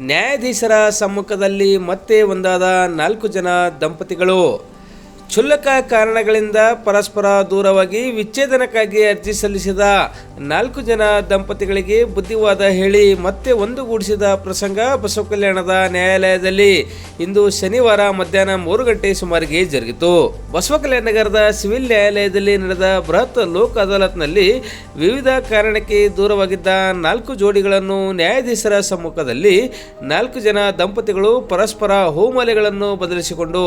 ನ್ಯಾಯಾಧೀಶರ ಸಮ್ಮುಖದಲ್ಲಿ ಮತ್ತೆ ಒಂದಾದ ನಾಲ್ಕು ಜನ ದಂಪತಿಗಳು. ಕ್ಷುಲ್ಲಕ ಕಾರಣಗಳಿಂದ ಪರಸ್ಪರ ದೂರವಾಗಿ ವಿಚ್ಛೇದನಕ್ಕಾಗಿ ಅರ್ಜಿ ಸಲ್ಲಿಸಿದ ನಾಲ್ಕು ಜನ ದಂಪತಿಗಳಿಗೆ ಬುದ್ಧಿವಾದ ಹೇಳಿ ಮತ್ತೆ ಒಂದುಗೂಡಿಸಿದ ಪ್ರಸಂಗ ಬಸವ ಕಲ್ಯಾಣದ ನ್ಯಾಯಾಲಯದಲ್ಲಿ ಇಂದು ಶನಿವಾರ ಮಧ್ಯಾಹ್ನ ಮೂರು ಗಂಟೆ ಸುಮಾರಿಗೆ ಜರುಗಿತು. ಬಸವ ಕಲ್ಯಾಣ ನಗರದ ಸಿವಿಲ್ ನ್ಯಾಯಾಲಯದಲ್ಲಿ ನಡೆದ ಬೃಹತ್ ಲೋಕ್ ಅದಾಲತ್ನಲ್ಲಿ ವಿವಿಧ ಕಾರಣಕ್ಕೆ ದೂರವಾಗಿದ್ದ ನಾಲ್ಕು ಜೋಡಿಗಳನ್ನು ನ್ಯಾಯಾಧೀಶರ ಸಮ್ಮುಖದಲ್ಲಿ ನಾಲ್ಕು ಜನ ದಂಪತಿಗಳು ಪರಸ್ಪರ ಹೂಮಾಲೆಗಳನ್ನು ಬದಲಿಸಿಕೊಂಡು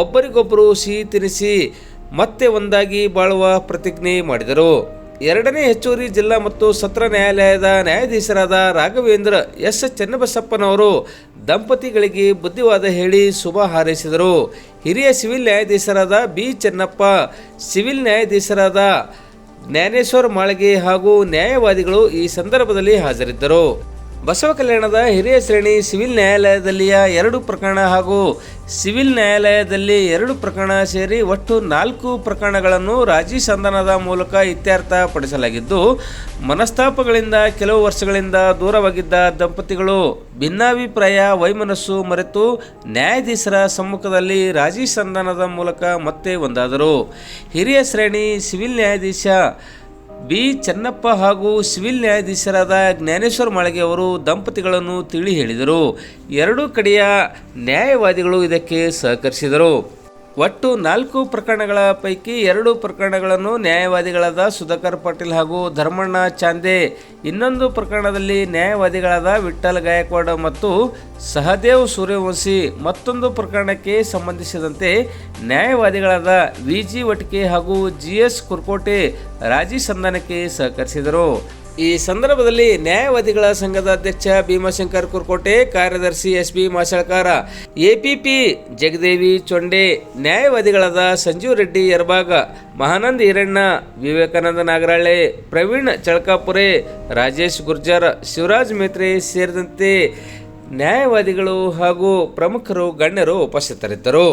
ಒಬ್ಬರಿಗೊಬ್ಬರು ತಿನಿಸಿ ಮತ್ತೆ ಒಂದಾಗಿ ಬಾಳುವ ಪ್ರತಿಜ್ಞೆ ಮಾಡಿದರು. ಎರಡನೇ ಹೆಚ್ಚುವರಿ ಜಿಲ್ಲಾ ಮತ್ತು ಸತ್ರ ನ್ಯಾಯಾಲಯದ ನ್ಯಾಯಾಧೀಶರಾದ ರಾಘವೇಂದ್ರ ಎಸ್. ಚನ್ನಬಸಪ್ಪನವರು ದಂಪತಿಗಳಿಗೆ ಬುದ್ಧಿವಾದ ಹೇಳಿ ಶುಭ ಹಾರೈಸಿದರು. ಹಿರಿಯ ಸಿವಿಲ್ ನ್ಯಾಯಾಧೀಶರಾದ ಬಿ. ಚೆನ್ನಪ್ಪ, ಸಿವಿಲ್ ನ್ಯಾಯಾಧೀಶರಾದ ಜ್ಞಾನೇಶ್ವರ್ ಮಾಳಗೆ ಹಾಗೂ ನ್ಯಾಯವಾದಿಗಳು ಈ ಸಂದರ್ಭದಲ್ಲಿ ಹಾಜರಿದ್ದರು. ಬಸವ ಕಲ್ಯಾಣದ ಹಿರಿಯ ಶ್ರೇಣಿ ಸಿವಿಲ್ ನ್ಯಾಯಾಲಯದಲ್ಲಿಯ ಎರಡು ಪ್ರಕರಣ ಹಾಗೂ ಸಿವಿಲ್ ನ್ಯಾಯಾಲಯದಲ್ಲಿ ಎರಡು ಪ್ರಕರಣ ಸೇರಿ ಒಟ್ಟು ನಾಲ್ಕು ಪ್ರಕರಣಗಳನ್ನು ರಾಜಿ ಸಂಧಾನದ ಮೂಲಕ ಇತ್ಯರ್ಥಪಡಿಸಲಾಗಿದ್ದು, ಮನಸ್ತಾಪಗಳಿಂದ ಕೆಲವು ವರ್ಷಗಳಿಂದ ದೂರವಾಗಿದ್ದ ದಂಪತಿಗಳು ಭಿನ್ನಾಭಿಪ್ರಾಯ, ವೈಮನಸ್ಸು ಮರೆತು ನ್ಯಾಯಾಧೀಶರ ಸಮ್ಮುಖದಲ್ಲಿ ರಾಜಿ ಸಂಧಾನದ ಮೂಲಕ ಮತ್ತೆ ಒಂದಾದರು. ಹಿರಿಯ ಶ್ರೇಣಿ ಸಿವಿಲ್ ನ್ಯಾಯಾಧೀಶ ಬಿ. ಚೆನ್ನಪ್ಪ ಹಾಗೂ ಸಿವಿಲ್ ನ್ಯಾಯಾಧೀಶರಾದ ಜ್ಞಾನೇಶ್ವರ ಮಾಳಿಗೆ ಅವರು ದಂಪತಿಗಳನ್ನು ತಿಳಿ ಹೇಳಿದರು. ಎರಡೂ ಕಡೆಯ ನ್ಯಾಯವಾದಿಗಳು ಇದಕ್ಕೆ ಸಹಕರಿಸಿದರು. ಒಟ್ಟು ನಾಲ್ಕು ಪ್ರಕರಣಗಳ ಪೈಕಿ ಎರಡು ಪ್ರಕರಣಗಳನ್ನು ನ್ಯಾಯವಾದಿಗಳಾದ ಸುಧಾಕರ್ ಪಾಟೀಲ್ ಹಾಗೂ ಧರ್ಮಣ್ಣ ಚಾಂದೆ, ಇನ್ನೊಂದು ಪ್ರಕರಣದಲ್ಲಿ ನ್ಯಾಯವಾದಿಗಳಾದ ವಿಠ್ಠಲ್ ಗಾಯಕ್ವಾಡ ಮತ್ತು ಸಹದೇವ್ ಸೂರ್ಯವಂಶಿ, ಮತ್ತೊಂದು ಪ್ರಕರಣಕ್ಕೆ ಸಂಬಂಧಿಸಿದಂತೆ ನ್ಯಾಯವಾದಿಗಳಾದ ವಿ ಜಿ ವಟ್ಕೆ ಹಾಗೂ ಜಿ ಎಸ್ ಕುರ್ಕೋಟೆ ರಾಜಿ ಸಂಧಾನಕ್ಕೆ ಸಹಕರಿಸಿದರು. ಈ ಸಂದರ್ಭದಲ್ಲಿ ನ್ಯಾಯವಾದಿಗಳ ಸಂಘದ ಅಧ್ಯಕ್ಷ ಭೀಮಾಶಂಕರ್ ಕುರ್ಕೋಟೆ, ಕಾರ್ಯದರ್ಶಿ S B Masalakar APP Jagadevi Chonde, ನ್ಯಾಯವಾದಿಗಳಾದ Sanjeev Reddy Yarabaga Mahanand Hiranna, Vivekananda Nagarale Praveen Chalakapure, Rajesh Gurjar, Shivraj Metre ಸೇರಿದಂತೆ ನ್ಯಾಯವಾದಿಗಳು ಹಾಗೂ ಪ್ರಮುಖರು ಗಣ್ಯರು ಉಪಸ್ಥಿತರಿದ್ದರು.